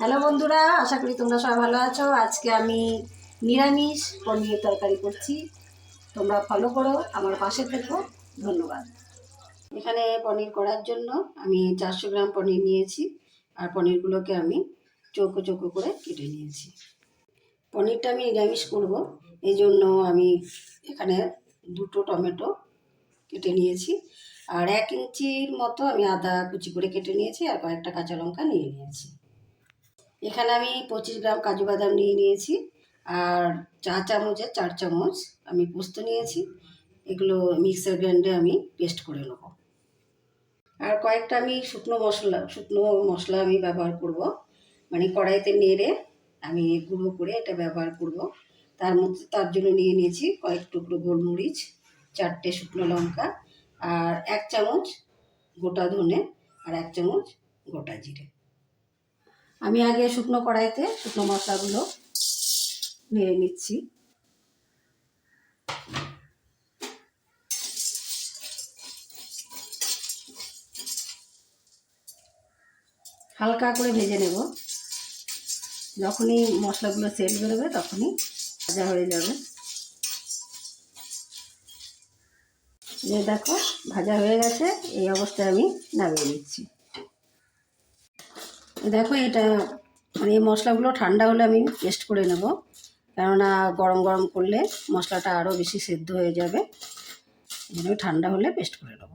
Hello বন্ধুরা, আশা করি তোমরা সবাই ভালো আছো। আজকে আমি নিরামিষ পনির তরকারি করছি। তোমরা ফলো করো, আমার পাশে থেকো। ধন্যবাদ। এখানে পনির করার জন্য আমি চারশো গ্রাম পনির নিয়েছি আর পনিরগুলোকে আমি চৌকো চৌকো করে কেটে নিয়েছি। পনিরটা আমি নিরামিষ করব, এই জন্য আমি এখানে দুটো টমেটো কেটে নিয়েছি আর এক ইঞ্চির মতো আমি আদা কুচি করে কেটে নিয়েছি আর কয়েকটা কাঁচা লঙ্কা নিয়ে নিয়েছি। এখানে আমি পঁচিশ গ্রাম কাজু বাদাম নিয়ে নিয়েছি আর চা চামচের চার চামচ আমি পোস্ত নিয়েছি। এগুলো মিক্সার গ্রাইন্ডে আমি পেস্ট করে নেব। আর কয়েকটা আমি শুকনো মশলা শুকনো মশলা আমি ব্যবহার করব। মানে কড়াইতে নেড়ে আমি গুঁড়ো করে এটা ব্যবহার করব। তার মধ্যে, তার জন্য নিয়ে নিয়েছি কয়েক টুকরো গোলমরিচ, চারটে শুকনো লঙ্কা আর এক চামচ গোটা ধনে আর এক চামচ গোটা জিরে। আমি আগে শুকনো কড়াইতে শুকনো মশলাগুলো নেড়ে নিচ্ছি। হালকা করে ভেজে নেব। যখনই মশলাগুলো সেট বেরোবে তখনই ভাজা হয়ে যাবে। যে দেখো, ভাজা হয়ে গেছে, এই অবস্থায় আমি নামিয়ে নিচ্ছি। দেখো, এটা মানে এই মশলাগুলো ঠান্ডা হলে আমি পেস্ট করে নেব। কেননা গরম গরম করলে মশলাটা আরও বেশি সেদ্ধ হয়ে যাবে। এই ঠান্ডা হলে পেস্ট করে নেব।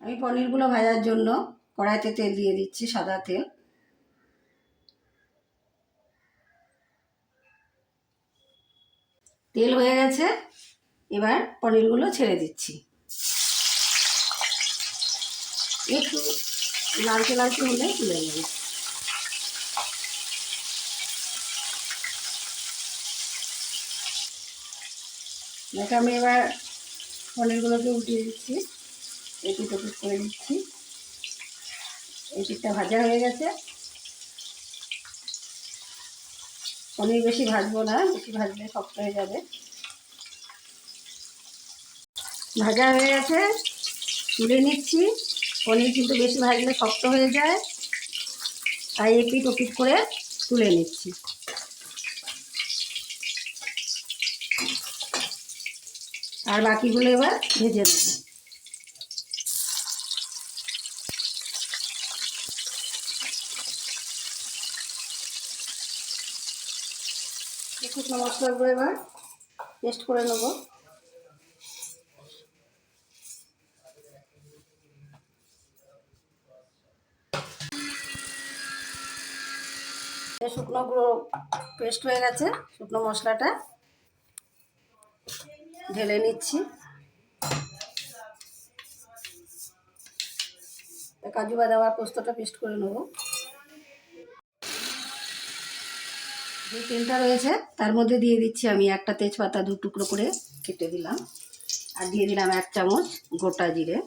আমি পনিরগুলো ভাজার জন্য কড়াইতে তেল দিয়ে দিচ্ছি সাদা তেল। তেল হয়ে গেছে, এবার পনিরগুলো ছেড়ে দিচ্ছি। একটু লালচে লালচে হলে তুলে নেব। দেখো আমি এবার পনিরগুলোকে উঠিয়ে দিচ্ছি। একটু টুকুট করে দিচ্ছি। পিঠটা ভাজা হয়ে গেছে। পনির বেশি ভাজবো না, বেশি ভাজলে শক্ত হয়ে যাবে। ভাজা হয়ে গেছে। তুলে নিচ্ছি। পনির কিন্তু বেশি ভাজলে শক্ত হয়ে যায়। তাই এপিট ওপিট করে তুলে নিচ্ছি। আর বাকিগুলো এবার ভেজে নেব। শুকনো মশলাগুলো এবার পেস্ট করে নেব। শুকনো গুঁড়ো পেস্ট হয়ে গেছে, শুকনো মশলাটা। ঢেলে নিচ্ছি। কাজু বাদাম আর পোস্তটা পেস্ট করে নেব। যে তেলটা রয়েছে, তার মধ্যে দিয়ে দিচ্ছি আমি একটা তেজপাতা দু টুকরো করে কেটে দিলাম। আর দিয়ে দিলাম এক চামচ গোটা জিরে।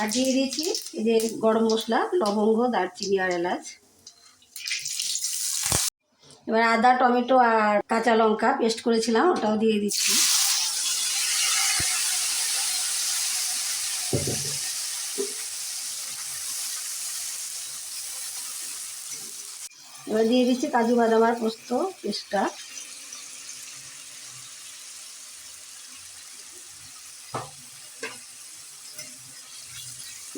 আর দিয়ে দিয়েছি এই যে গরম মশলা, লবঙ্গ, দারচিনি আর এলাচ। এবার আদা, টমেটো আর কাঁচা লঙ্কা পেস্ট করেছিলাম, ওটাও দিয়ে দিচ্ছি। এবার দিয়ে দিচ্ছি কাজু বাদাম আর পোস্ত পেস্টটা।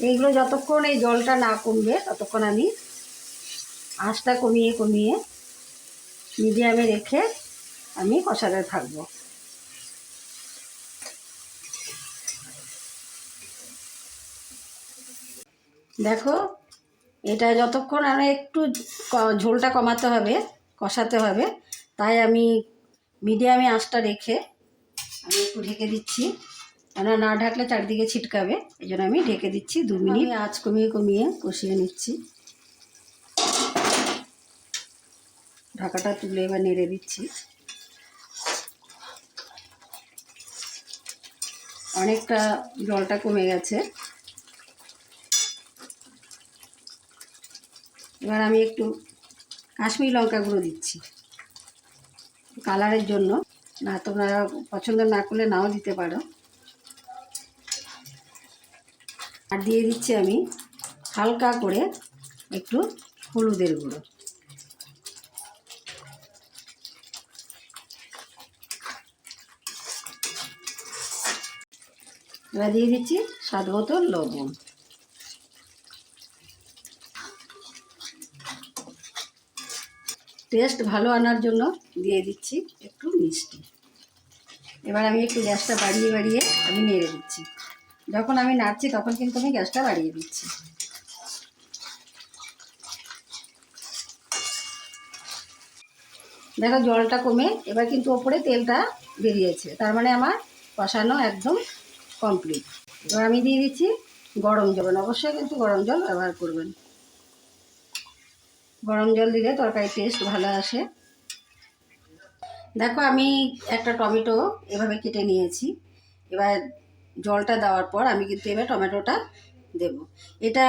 এইগুলো যতক্ষণ এই জলটা না কমবে, ততক্ষণ আমি আঁচটা কমিয়ে কমিয়ে মিডিয়ামে রেখে আমি কষাতে থাকব। দেখো, এটা যতক্ষণ আর একটু ঝোলটা কমাতে হবে, কষাতে হবে, তাই আমি মিডিয়ামে আঁচটা রেখে আমি একটু ঢেকে দিচ্ছি। কেন না ঢাকলে চারিদিকে ছিটকাবে, এই জন্য আমি ঢেকে দিচ্ছি দু মিনিট। আঁচ কমিয়ে কমিয়ে কষিয়ে নিচ্ছি। ঢাকাটা তুলে এবার নেড়ে দিচ্ছি। অনেকটা জলটা কমে গেছে। এবার আমি একটু কাশ্মীরি লঙ্কা গুঁড়ো দিচ্ছি কালারের জন্য। না, তোমরা পছন্দ না করলে নাও দিতে পারো। আর দিয়ে দিচ্ছি আমি হালকা করে একটু হলুদের গুঁড়ো। এবার দিয়ে দিচ্ছি স্বাদ মতো লবণ। টেস্ট ভালো আনার জন্য দিয়ে দিচ্ছি একটু মিষ্টি। এবার আমি একটু গ্যাসটা বাড়িয়ে বাড়িয়ে আমি নেড়ে দিচ্ছি। যখন আমি নাড়ছি তখন কিন্তু আমি গ্যাসটা বাড়িয়ে দিচ্ছি। দেখো জলটা কমে, এবার কিন্তু ওপরে তেলটা বেরিয়েছে। তার মানে আমার কষানো একদম কমপ্লিট এবার আমি দিয়ে দিচ্ছি গরম জল। অবশ্যই কিন্তু গরম জল ব্যবহার করবেন। গরম জল দিলে তরকারি টেস্ট ভালো আসে। দেখো, আমি একটা টমেটো এভাবে কেটে নিয়েছি। এবার জলটা দেওয়ার পর আমি কিন্তু এবার টমেটোটা দেব। এটা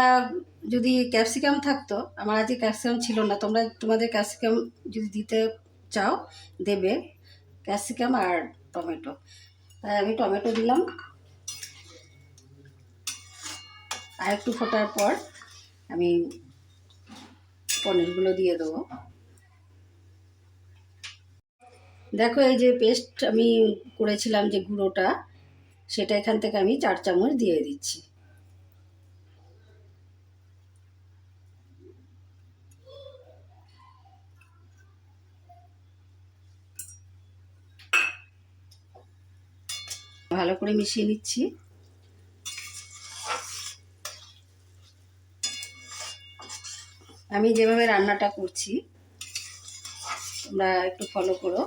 যদি ক্যাপসিকাম থাকতো, আমার আজকে ক্যাপসিকাম ছিল না, তোমরা তোমাদের ক্যাপসিকাম যদি দিতে চাও, দেবে। ক্যাপসিকাম আর টমেটো। তাই আমি টমেটো দিলাম। আর একটু ফোটার পর আমি পনিরগুলো দিয়ে দেবো। দেখো এই যে পেস্ট আমি করেছিলাম যে গুঁড়োটা, সেটা এখান থেকে আমি চার চামচ দিয়ে দিচ্ছি। ভালো করে মিশিয়ে নিচ্ছি। আমি যেভাবে রান্নাটা করছি, তোমরা একটু ফলো করো,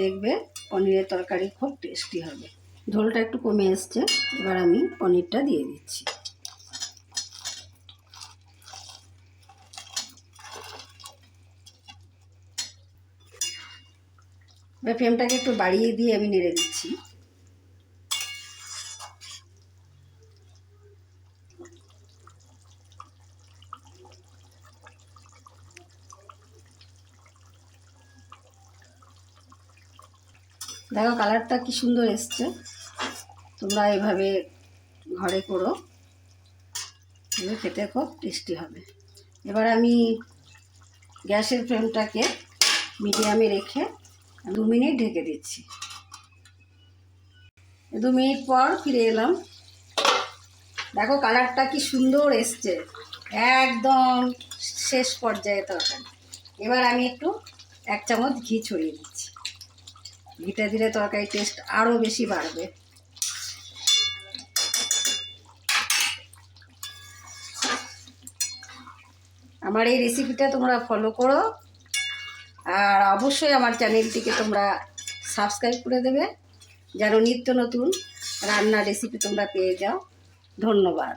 দেখবে পনিরের তরকারি খুব টেস্টি হবে। ঝোলটা একটু কমে এসছে, এবার আমি পনিরটা দিয়ে দিচ্ছি। এবার ফ্লেমটাকে একটু বাড়িয়ে দিয়ে আমি নেড়ে দিচ্ছি। দেখো কালারটা কি সুন্দর এসছে। তোমরা এভাবে ঘরে করো। এগুলো খেতে খুব টেস্টি হবে। এবার আমি গ্যাসের ফ্লেমটাকে মিডিয়ামে রেখে দু মিনিট ঢেকে দিচ্ছি। দু মিনিট পর ফিরে এলাম। দেখো কালারটা কি সুন্দর এসছে। একদম শেষ পর্যায়ে তরকারি। এবার আমি একটু এক চামচ ঘি ছড়িয়ে দিচ্ছি। ঘিটা দিলে তরকারি টেস্ট আরও বেশি বাড়বে। আমার এই রেসিপিটা তোমরা ফলো করো আর অবশ্যই আমার চ্যানেলটিকে তোমরা সাবস্ক্রাইব করে দেবে। যেন নিত্য নতুন রান্নার রেসিপি তোমরা পেয়ে যাও। ধন্যবাদ।